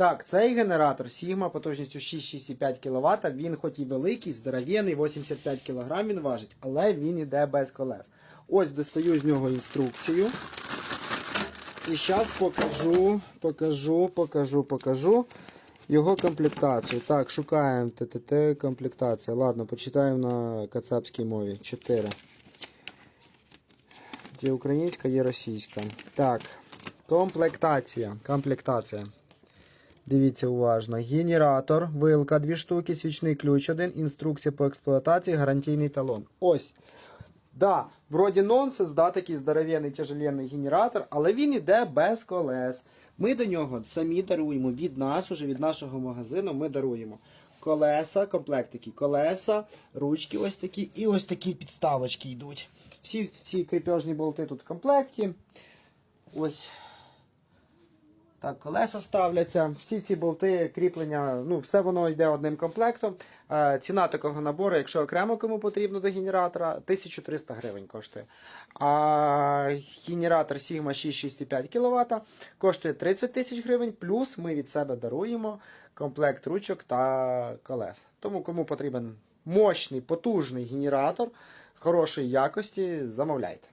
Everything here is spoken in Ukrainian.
Так, цей генератор Sigma потужністю 6,6,5 кВт, він хоч і великий, здоров'яний, 85 кг він важить, але він іде без колес. Ось достаю з нього інструкцію. І зараз покажу, покажу, покажу, покажу його комплектацію. Так, шукаємо ТТТ комплектація. Ладно, почитаємо на кацапській мові. 4. Є українська, є російська. Так, комплектація. Комплектація. Дивіться уважно. Генератор, вилка 2 штуки, свічний ключ 1, інструкція по експлуатації, гарантійний талон. Ось. Да, вроді нонсенс, да, такий здоровенний тяжеленний генератор, але він іде без колес. Ми до нього самі даруємо від нас, уже від нашого магазину, ми даруємо колеса, комплектики, колеса, ручки ось такі і ось такі підставочки йдуть. Всі ці кріпежні болти тут в комплекті. Ось так, колеса ставляться. Всі ці болти, кріплення, ну, все воно йде одним комплектом. Е, ціна такого набору, якщо окремо кому потрібно до генератора, 1300 гривень коштує. А генератор Sigma 6,6,5 кВт коштує 30 тисяч гривень, плюс ми від себе даруємо комплект ручок та колес. Тому кому потрібен мощний, потужний генератор хорошої якості, замовляйте.